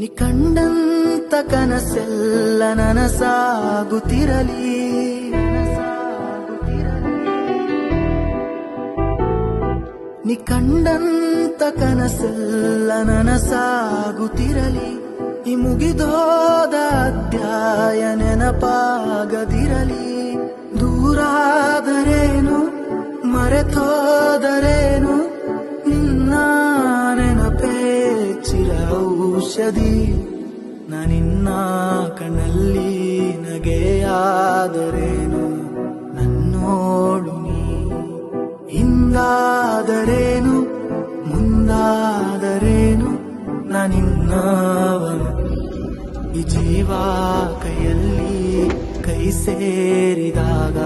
ನಿ ಕಂಡಂತ ಕನಸೆಲ್ಲ ನನಸಾಗುತ್ತಿರಲಿ. ನೀ ಕಂಡಂತ ಕನಸೆಲ್ಲ ನನಸಾಗುತ್ತಿರಲಿ. ಈ ಮುಗಿದೋದ ಅಧ್ಯಾಯ ನೆನಪಾಗದಿರಲಿ. ದೂರಾದರೇನು ಮರೆತೋದರೇನು ಔಷಧಿ ನಾನಿನ್ನ ಕಣ್ಣಲ್ಲಿ ನಗೆಯಾದರೇನು? ನನ್ನೋಡು ನೀ ಹಿಂದಾದರೇನು? ಮುಂದಾದರೇನು? ನಾನಿನ್ನವನು ಈ ಜೀವ ಕೈಯಲ್ಲಿ ಕೈ ಸೇರಿದಾಗ